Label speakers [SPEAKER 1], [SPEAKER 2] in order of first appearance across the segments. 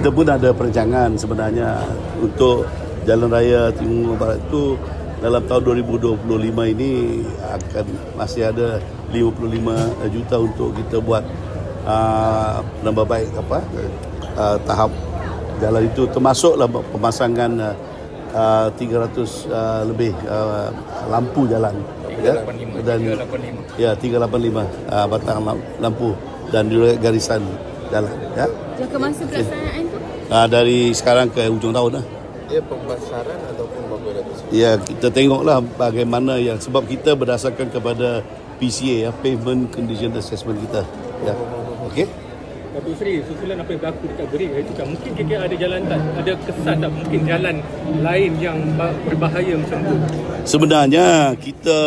[SPEAKER 1] kita pun ada perancangan sebenarnya untuk jalan raya Timur Barat itu dalam tahun 2025 ini akan masih ada 55 juta untuk kita buat uh, nambah baik apa uh, tahap jalan itu termasuklah pemasangan uh, uh, 300 uh, lebih uh, lampu jalan ya
[SPEAKER 2] 385,
[SPEAKER 1] dan
[SPEAKER 2] 385.
[SPEAKER 1] ya 385 uh, batang lam- lampu dan juga garisan jalan ya
[SPEAKER 3] Jangka masa pelaksanaan?
[SPEAKER 1] Uh, dari sekarang ke hujung tahun lah.
[SPEAKER 4] Ia pembasaran ataupun berapa ratus?
[SPEAKER 1] Ya, kita tengoklah bagaimana yang sebab kita berdasarkan kepada PCA ya, Pavement Condition Assessment kita. Ya. Okey.
[SPEAKER 5] Datuk Seri, susulan apa yang berlaku dekat Gerik hari itu kan mungkin kira ada jalan tak ada kesan tak mungkin jalan lain yang ba- berbahaya macam tu.
[SPEAKER 1] Sebenarnya kita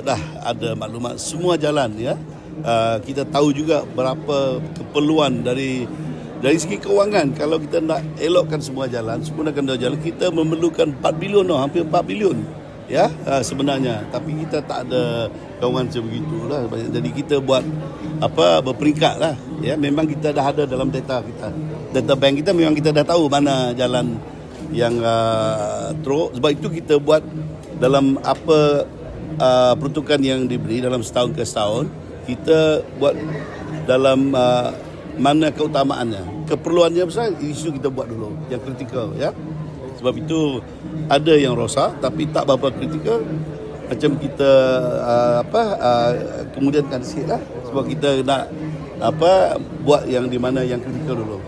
[SPEAKER 1] dah ada maklumat semua jalan ya. Uh, kita tahu juga berapa keperluan dari dari segi kewangan kalau kita nak elokkan semua jalan, sempurnakan semua jalan, kita memerlukan 4 bilion tau, hampir 4 bilion. Ya uh, sebenarnya. Tapi kita tak ada kawan sebegitulah. Banyak jadi kita buat apa berperingkat lah. Ya memang kita dah ada dalam data kita. Data bank kita memang kita dah tahu mana jalan yang uh, teruk. Sebab itu kita buat dalam apa uh, peruntukan yang diberi dalam setahun ke setahun kita buat dalam uh, mana keutamaannya? Keperluannya besar isu kita buat dulu yang kritikal ya. Sebab itu ada yang rosak tapi tak berapa kritikal macam kita uh, apa uh, kemudian kan sikit lah. Sebab kita nak apa buat yang di mana yang kritikal dulu